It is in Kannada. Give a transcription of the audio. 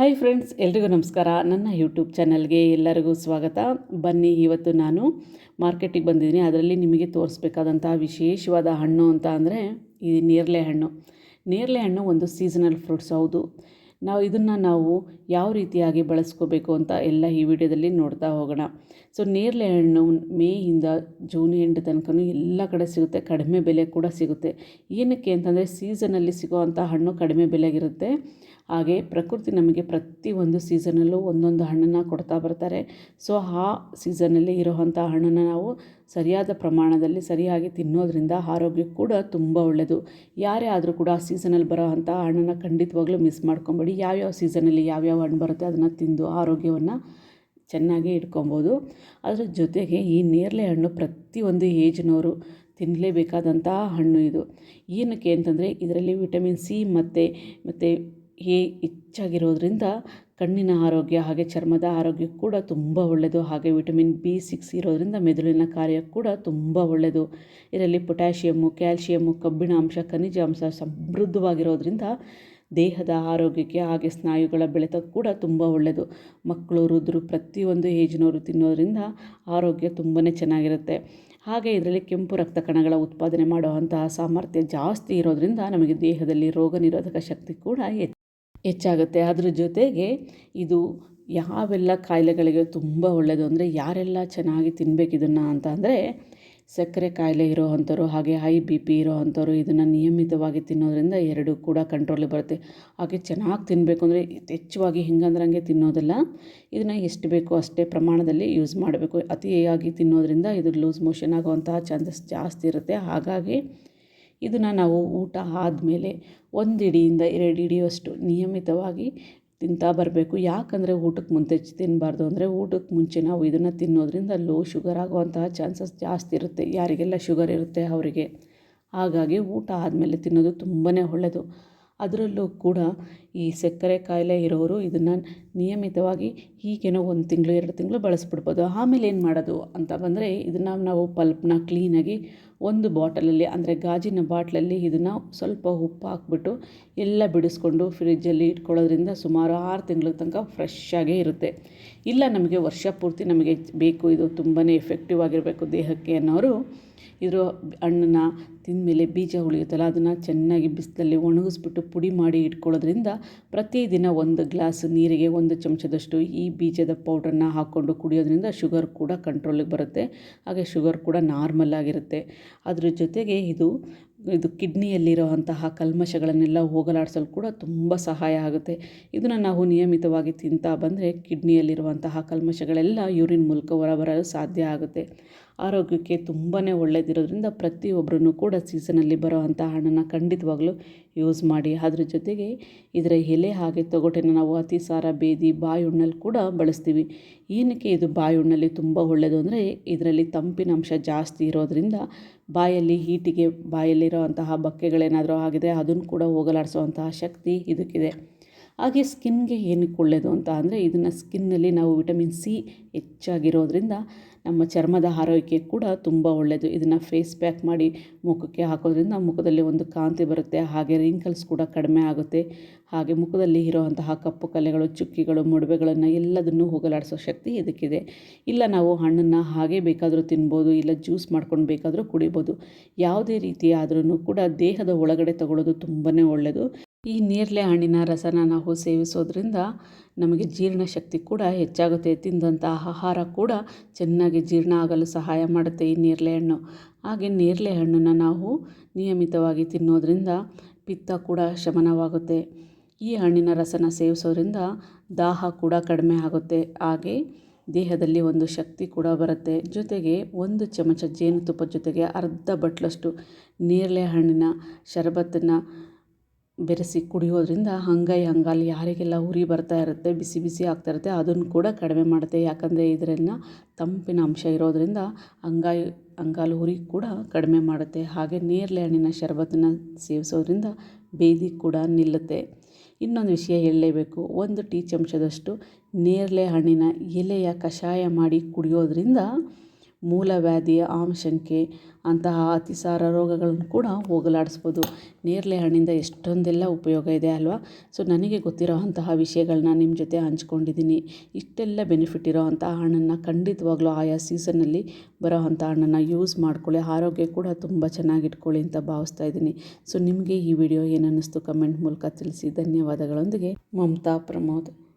ಹಾಯ್ ಫ್ರೆಂಡ್ಸ್ ಎಲ್ರಿಗೂ ನಮಸ್ಕಾರ. ನನ್ನ ಯೂಟ್ಯೂಬ್ ಚಾನಲ್ಗೆ ಎಲ್ಲರಿಗೂ ಸ್ವಾಗತ. ಬನ್ನಿ, ಇವತ್ತು ನಾನು ಮಾರ್ಕೆಟಿಗೆ ಬಂದಿದ್ದೀನಿ. ಅದರಲ್ಲಿ ನಿಮಗೆ ತೋರಿಸ್ಬೇಕಾದಂಥ ವಿಶೇಷವಾದ ಹಣ್ಣು ಅಂತ ಅಂದರೆ ಈ ನೇರಳೆ ಹಣ್ಣು. ನೇರಳೆ ಹಣ್ಣು ಒಂದು ಸೀಸನಲ್ ಫ್ರೂಟ್ಸ್ ಹೌದು. ನಾವು ಇದನ್ನು ನಾವು ಯಾವ ರೀತಿಯಾಗಿ ಬಳಸ್ಕೋಬೇಕು ಅಂತ ಎಲ್ಲ ಈ ವಿಡಿಯೋದಲ್ಲಿ ನೋಡ್ತಾ ಹೋಗೋಣ. ಸೊ ನೇರಳೆ ಹಣ್ಣು ಮೇಯಿಂದ ಜೂನ್ ಎಂಡ್ ತನಕ ಎಲ್ಲ ಕಡೆ ಸಿಗುತ್ತೆ, ಕಡಿಮೆ ಬೆಲೆ ಕೂಡ ಸಿಗುತ್ತೆ. ಏನಕ್ಕೆ ಅಂತಂದರೆ ಸೀಸನಲ್ಲಿ ಸಿಗೋವಂಥ ಹಣ್ಣು ಕಡಿಮೆ ಬೆಲೆಗಿರುತ್ತೆ. ಹಾಗೆ ಪ್ರಕೃತಿ ನಮಗೆ ಪ್ರತಿ ಒಂದು ಸೀಸನಲ್ಲೂ ಒಂದೊಂದು ಹಣ್ಣನ್ನು ಕೊಡ್ತಾ ಬರ್ತಾರೆ. ಸೊ ಆ ಸೀಸನಲ್ಲಿ ಇರೋವಂಥ ಹಣ್ಣನ್ನು ನಾವು ಸರಿಯಾದ ಪ್ರಮಾಣದಲ್ಲಿ ಸರಿಯಾಗಿ ತಿನ್ನೋದ್ರಿಂದ ಆರೋಗ್ಯ ಕೂಡ ತುಂಬ ಒಳ್ಳೆಯದು ಯಾರೇ ಆದರೂ ಕೂಡ ಆ ಸೀಸನಲ್ಲಿ ಬರೋವಂಥ ಹಣ್ಣನ್ನು ಖಂಡಿತವಾಗ್ಲೂ ಮಿಸ್ ಮಾಡ್ಕೊಬೇಡಿ. ಯಾವ್ಯಾವ ಸೀಸನಲ್ಲಿ ಯಾವ್ಯಾವ ಹಣ್ಣು ಬರುತ್ತೆ ಅದನ್ನು ತಿಂದು ಆರೋಗ್ಯವನ್ನು ಚೆನ್ನಾಗಿ ಇಟ್ಕೊಬೋದು. ಅದರ ಜೊತೆಗೆ ಈ ನೇರಳೆ ಹಣ್ಣು ಪ್ರತಿಯೊಂದು ಏಜ್ನವರು ತಿನ್ನಲೇಬೇಕಾದಂತಹ ಹಣ್ಣು ಇದು. ಏನಕ್ಕೆ ಅಂತಂದರೆ ಇದರಲ್ಲಿ ವಿಟಮಿನ್ ಸಿ ಮತ್ತು ಮತ್ತು ಎ ಹೆಚ್ಚಾಗಿರೋದ್ರಿಂದ ಕಣ್ಣಿನ ಆರೋಗ್ಯ ಹಾಗೆ ಚರ್ಮದ ಆರೋಗ್ಯ ಕೂಡ ತುಂಬ ಒಳ್ಳೆಯದು ಹಾಗೆ ವಿಟಮಿನ್ ಬಿ ಸಿಕ್ಸ್ ಇರೋದರಿಂದ ಮೆದುಳಿನ ಕಾರ್ಯ ಕೂಡ ತುಂಬ ಒಳ್ಳೆಯದು ಇದರಲ್ಲಿ ಪೊಟ್ಯಾಷಿಯಮ್ಮು, ಕ್ಯಾಲ್ಶಿಯಮ್ಮು, ಕಬ್ಬಿಣ ಅಂಶ, ಖನಿಜ ಅಂಶ ಸಮೃದ್ಧವಾಗಿರೋದ್ರಿಂದ ದೇಹದ ಆರೋಗ್ಯಕ್ಕೆ ಹಾಗೆ ಸ್ನಾಯುಗಳ ಬೆಳೆತ ಕೂಡ ತುಂಬ ಒಳ್ಳೆಯದು. ಮಕ್ಕಳು, ವೃದ್ಧರು ಪ್ರತಿಯೊಂದು ಏಜ್ನವರು ತಿನ್ನೋದ್ರಿಂದ ಆರೋಗ್ಯ ತುಂಬಾ ಚೆನ್ನಾಗಿರುತ್ತೆ. ಹಾಗೆ ಇದರಲ್ಲಿ ಕೆಂಪು ರಕ್ತ ಕಣಗಳ ಉತ್ಪಾದನೆ ಮಾಡುವಂತಹ ಸಾಮರ್ಥ್ಯ ಜಾಸ್ತಿ ಇರೋದರಿಂದ ನಮಗೆ ದೇಹದಲ್ಲಿ ರೋಗ ನಿರೋಧಕ ಶಕ್ತಿ ಕೂಡ ಹೆಚ್ಚು, ಹೆಚ್ಚಾಗುತ್ತೆ. ಅದ್ರ ಜೊತೆಗೆ ಇದು ಯಾವೆಲ್ಲ ಕಾಯಿಲೆಗಳಿಗೆ ತುಂಬ ಒಳ್ಳೆಯದು ಅಂದರೆ ಯಾರೆಲ್ಲ ಚೆನ್ನಾಗಿ ತಿನ್ಬೇಕು ಇದನ್ನು ಅಂತ ಅಂದರೆ ಸಕ್ಕರೆ ಕಾಯಿಲೆ ಇರೋ ಅಂಥವ್ರು ಹಾಗೆ ಹೈ ಬಿ ಪಿ ಇರೋ ಅಂಥವ್ರು ಇದನ್ನು ನಿಯಮಿತವಾಗಿ ತಿನ್ನೋದರಿಂದ ಎರಡೂ ಕೂಡ ಕಂಟ್ರೋಲಿಗೆ ಬರುತ್ತೆ. ಹಾಗೆ ಚೆನ್ನಾಗಿ ತಿನ್ನಬೇಕು ಅಂದರೆ ಯಥೇಚ್ಛವಾಗಿ ಹಿಂಗಂದ್ರಂಗೆ ತಿನ್ನೋದಲ್ಲ, ಇದನ್ನು ಎಷ್ಟು ಬೇಕೋ ಅಷ್ಟೇ ಪ್ರಮಾಣದಲ್ಲಿ ಯೂಸ್ ಮಾಡಬೇಕು. ಅತಿಯಾಗಿ ತಿನ್ನೋದರಿಂದ ಇದು ಲೂಸ್ ಮೋಷನ್ ಆಗುವಂತಹ ಚಾನ್ಸಸ್ ಜಾಸ್ತಿ ಇರುತ್ತೆ. ಹಾಗಾಗಿ ಇದನ್ನು ನಾವು ಊಟ ಆದಮೇಲೆ ಒಂದು ಇಡಿಯಿಂದ ಎರಡು ಇಡಿಯಷ್ಟು ನಿಯಮಿತವಾಗಿ ತಿಂತಾ ಬರಬೇಕು. ಯಾಕಂದರೆ ಊಟಕ್ಕೆ ಮುಂಚೆ ತಿನ್ನಬಾರ್ದು ಅಂದರೆ ಊಟಕ್ಕೆ ಮುಂಚೆ ನಾವು ಇದನ್ನು ತಿನ್ನೋದ್ರಿಂದ ಲೋ ಶುಗರ್ ಆಗುವಂತಹ ಚಾನ್ಸಸ್ ಜಾಸ್ತಿ ಇರುತ್ತೆ. ಯಾರಿಗೆಲ್ಲ ಶುಗರ್ ಇರುತ್ತೆ ಅವರಿಗೆ. ಹಾಗಾಗಿ ಊಟ ಆದಮೇಲೆ ತಿನ್ನೋದು ತುಂಬಾ ಒಳ್ಳೆಯದು ಅದರಲ್ಲೂ ಕೂಡ ಈ ಸಕ್ಕರೆ ಕಾಯಿಲೆ ಇರೋರು ಇದನ್ನು ನಿಯಮಿತವಾಗಿ ಹೀಗೇನೋ ಒಂದು ತಿಂಗಳು, ಎರಡು ತಿಂಗಳು ಬಳಸ್ಬಿಡ್ಬೋದು. ಆಮೇಲೆ ಏನು ಮಾಡೋದು ಅಂತ ಬಂದರೆ ಇದನ್ನು ನಾವು ಪಲ್ಪ್ನ ಕ್ಲೀನಾಗಿ ಒಂದು ಬಾಟಲಲ್ಲಿ ಅಂದರೆ ಗಾಜಿನ ಬಾಟ್ಲಲ್ಲಿ ಇದನ್ನು ಸ್ವಲ್ಪ ಉಪ್ಪು ಹಾಕ್ಬಿಟ್ಟು ಎಲ್ಲ ಬಿಡಿಸ್ಕೊಂಡು ಫ್ರಿಜ್ಜಲ್ಲಿ ಇಟ್ಕೊಳ್ಳೋದ್ರಿಂದ ಸುಮಾರು ಆರು ತಿಂಗಳ ತನಕ ಫ್ರೆಶ್ ಆಗೇ ಇರುತ್ತೆ. ಇಲ್ಲ ನಮಗೆ ವರ್ಷ ಪೂರ್ತಿ ನಮಗೆ ಬೇಕು, ಇದು ತುಂಬಾ ಎಫೆಕ್ಟಿವ್ ಆಗಿರಬೇಕು ದೇಹಕ್ಕೆ ಅನ್ನೋರು ಇದ್ರ ಹಣ್ಣನ್ನು ತಿಂದಮೇಲೆ ಬೀಜ ಉಳಿಯುತ್ತಲ್ಲ ಅದನ್ನು ಚೆನ್ನಾಗಿ ಬಿಸಿಲಲ್ಲಿ ಒಣಗಿಸ್ಬಿಟ್ಟು ಪುಡಿ ಮಾಡಿ ಇಟ್ಕೊಳ್ಳೋದ್ರಿಂದ ಪ್ರತಿದಿನ ಒಂದು ಗ್ಲಾಸ್ ನೀರಿಗೆ ಒಂದು ಚಮಚದಷ್ಟು ಈ ಬೀಜದ ಪೌಡ್ರನ್ನ ಹಾಕ್ಕೊಂಡು ಕುಡಿಯೋದ್ರಿಂದ ಶುಗರ್ ಕೂಡ ಕಂಟ್ರೋಲಿಗೆ ಬರುತ್ತೆ. ಹಾಗೆ ಶುಗರ್ ಕೂಡ ನಾರ್ಮಲ್ ಆಗಿರುತ್ತೆ. ಅದ್ರ ಜೊತೆಗೆ ಇದು ಇದು ಕಿಡ್ನಿಯಲ್ಲಿರೋವಂತಹ ಕಲ್ಮಶಗಳನ್ನೆಲ್ಲ ಹೋಗಲಾಡಿಸಲು ಕೂಡ ತುಂಬ ಸಹಾಯ ಆಗುತ್ತೆ. ಇದನ್ನು ನಾವು ನಿಯಮಿತವಾಗಿ ತಿಂತಾ ಬಂದರೆ ಕಿಡ್ನಿಯಲ್ಲಿರುವಂತಹ ಕಲ್ಮಶಗಳೆಲ್ಲ ಯೂರಿನ್ ಮೂಲಕ ಹೊರಬರಲು ಸಾಧ್ಯ ಆಗುತ್ತೆ. ಆರೋಗ್ಯಕ್ಕೆ ತುಂಬಾ ಒಳ್ಳೆಯದಿರೋದ್ರಿಂದ ಪ್ರತಿಯೊಬ್ಬರೂ ಕೂಡ ಸೀಸನಲ್ಲಿ ಬರೋ ಅಂಥ ಹಣ್ಣನ್ನು ಖಂಡಿತವಾಗ್ಲೂ ಯೂಸ್ ಮಾಡಿ. ಅದ್ರ ಜೊತೆಗೆ ಇದರ ಎಲೆ ಹಾಗೆ ತೊಗಟೆನ ನಾವು ಅತಿಸಾರ ಬೇದಿ, ಬಾಯಿ ಹುಣ್ಣಲ್ಲಿ ಕೂಡ ಬಳಸ್ತೀವಿ. ಏನಕ್ಕೆ ಇದು ಬಾಯುಣ್ಣಲ್ಲಿ ತುಂಬ ಒಳ್ಳೆಯದು ಅಂದರೆ ಇದರಲ್ಲಿ ತಂಪಿನ ಅಂಶ ಜಾಸ್ತಿ ಇರೋದರಿಂದ ಬಾಯಲ್ಲಿ ಹೀಟಿಗೆ ಬಾಯಲ್ಲಿರೋ ಅಂತಹ ಬಕ್ಕೆಗಳೇನಾದರೂ ಆಗಿದೆ ಅದನ್ನು ಕೂಡ ಹೋಗಲಾಡಿಸುವಂತಹ ಶಕ್ತಿ ಇದಕ್ಕಿದೆ. ಹಾಗೆ ಸ್ಕಿನ್ಗೆ ಏನಕ್ಕೆ ಒಳ್ಳೆಯದು ಅಂತ ಅಂದರೆ ಇದನ್ನು ಸ್ಕಿನ್ನಲ್ಲಿ ನಾವು ವಿಟಮಿನ್ ಸಿ ಹೆಚ್ಚಾಗಿರೋದ್ರಿಂದ ನಮ್ಮ ಚರ್ಮದ ಆರೋಗ್ಯಕ್ಕೆ ಕೂಡ ತುಂಬ ಒಳ್ಳೆಯದು ಇದನ್ನು ಫೇಸ್ ಪ್ಯಾಕ್ ಮಾಡಿ ಮುಖಕ್ಕೆ ಹಾಕೋದ್ರಿಂದ ಮುಖದಲ್ಲಿ ಒಂದು ಕಾಂತಿ ಬರುತ್ತೆ, ಹಾಗೆ ರಿಂಕಲ್ಸ್ ಕೂಡ ಕಡಿಮೆ ಆಗುತ್ತೆ. ಹಾಗೆ ಮುಖದಲ್ಲಿ ಇರೋವಂತಹ ಕಪ್ಪು ಕಲೆಗಳು, ಚುಕ್ಕಿಗಳು ಮೊಡವೆಗಳನ್ನು ಎಲ್ಲದನ್ನು ಹೋಗಲಾಡಿಸೋ ಶಕ್ತಿ ಇದಕ್ಕಿದೆ. ಇಲ್ಲ ನಾವು ಹಣ್ಣನ್ನು ಹಾಗೆ ಬೇಕಾದರೂ ತಿನ್ಬೋದು, ಇಲ್ಲ ಜ್ಯೂಸ್ ಮಾಡ್ಕೊಂಡು ಬೇಕಾದರೂ ಕುಡಿಬೋದು. ಯಾವುದೇ ರೀತಿ ಕೂಡ ದೇಹದ ಒಳಗಡೆ ತಗೊಳ್ಳೋದು ತುಂಬಾ ಒಳ್ಳೆಯದು ಈ ನೇರಳೆ ಹಣ್ಣಿನ ರಸನ ನಾವು ಸೇವಿಸೋದ್ರಿಂದ ನಮಗೆ ಜೀರ್ಣಶಕ್ತಿ ಕೂಡ ಹೆಚ್ಚಾಗುತ್ತೆ. ತಿಂದಂಥ ಆಹಾರ ಕೂಡ ಚೆನ್ನಾಗಿ ಜೀರ್ಣ ಆಗಲು ಸಹಾಯ ಮಾಡುತ್ತೆ ಈ ನೇರಳೆ ಹಣ್ಣು. ಹಾಗೆ ನೇರಳೆ ಹಣ್ಣನ್ನು ನಾವು ನಿಯಮಿತವಾಗಿ ತಿನ್ನೋದ್ರಿಂದ ಪಿತ್ತ ಕೂಡ ಶಮನವಾಗುತ್ತೆ. ಈ ಹಣ್ಣಿನ ರಸನ ಸೇವಿಸೋದ್ರಿಂದ ದಾಹ ಕೂಡ ಕಡಿಮೆ ಆಗುತ್ತೆ. ಹಾಗೆ ದೇಹದಲ್ಲಿ ಒಂದು ಶಕ್ತಿ ಕೂಡ ಬರುತ್ತೆ. ಜೊತೆಗೆ ಒಂದು ಚಮಚ ಜೇನುತುಪ್ಪ ಜೊತೆಗೆ ಅರ್ಧ ಬಟ್ಲಷ್ಟು ನೇರಳೆ ಹಣ್ಣಿನ ಶರಬತ್ತನ್ನು ಬೆರೆಸಿ ಕುಡಿಯೋದ್ರಿಂದ ಅಂಗೈ ಅಂಗಾಲು ಯಾರಿಗೆಲ್ಲ ಉರಿ ಬರ್ತಾ ಇರುತ್ತೆ, ಬಿಸಿ ಬಿಸಿ ಆಗ್ತಾ ಇರುತ್ತೆ, ಅದನ್ನು ಕೂಡ ಕಡಿಮೆ ಮಾಡುತ್ತೆ. ಯಾಕಂದರೆ ಇದರಿಂದ ತಂಪಿನ ಅಂಶ ಇರೋದರಿಂದ ಅಂಗೈ ಅಂಗಾಲು ಉರಿ ಕೂಡ ಕಡಿಮೆ ಮಾಡುತ್ತೆ. ಹಾಗೆ ನೇರಳೆ ಹಣ್ಣಿನ ಶರಬತ್ತನ್ನು ಸೇವಿಸೋದ್ರಿಂದ ಬೇದಿ ಕೂಡ ನಿಲ್ಲುತ್ತೆ. ಇನ್ನೊಂದು ವಿಷಯ ಹೇಳಲೇಬೇಕು. ಒಂದು ಟೀ ಚಮಚದಷ್ಟು ನೇರಳೆ ಹಣ್ಣಿನ ಎಲೆಯ ಕಷಾಯ ಮಾಡಿ ಕುಡಿಯೋದ್ರಿಂದ ಮೂಲವ್ಯಾಧಿಯ ಆಮಶಂಕೆ ಅಂತಹ ಅತಿಸಾರ ರೋಗಗಳನ್ನು ಕೂಡ ಹೋಗಲಾಡಿಸ್ಬೋದು. ನೇರಳೆ ಹಣ್ಣಿಂದ ಎಷ್ಟೊಂದೆಲ್ಲ ಉಪಯೋಗ ಇದೆ ಅಲ್ವಾ? ಸೊ ನನಗೆ ಗೊತ್ತಿರೋ ಅಂತಹ ವಿಷಯಗಳನ್ನ ನಿಮ್ಮ ಜೊತೆ ಹಂಚ್ಕೊಂಡಿದ್ದೀನಿ. ಇಷ್ಟೆಲ್ಲ ಬೆನಿಫಿಟ್ ಇರೋ ಅಂತಹ ಹಣ್ಣನ್ನು ಖಂಡಿತವಾಗ್ಲೂ ಆಯಾ ಸೀಸನ್ನಲ್ಲಿ ಬರೋ ಅಂಥ ಹಣ್ಣನ್ನು ಯೂಸ್ ಮಾಡ್ಕೊಳ್ಳಿ. ಆರೋಗ್ಯ ಕೂಡ ತುಂಬ ಚೆನ್ನಾಗಿಟ್ಕೊಳ್ಳಿ ಅಂತ ಭಾವಿಸ್ತಾ ಇದ್ದೀನಿ. ಸೊ ನಿಮಗೆ ಈ ವಿಡಿಯೋ ಏನನ್ನಿಸ್ತು ಕಮೆಂಟ್ ಮೂಲಕ ತಿಳಿಸಿ. ಧನ್ಯವಾದಗಳೊಂದಿಗೆ. ಮಮತಾ ಪ್ರಮೋದ್.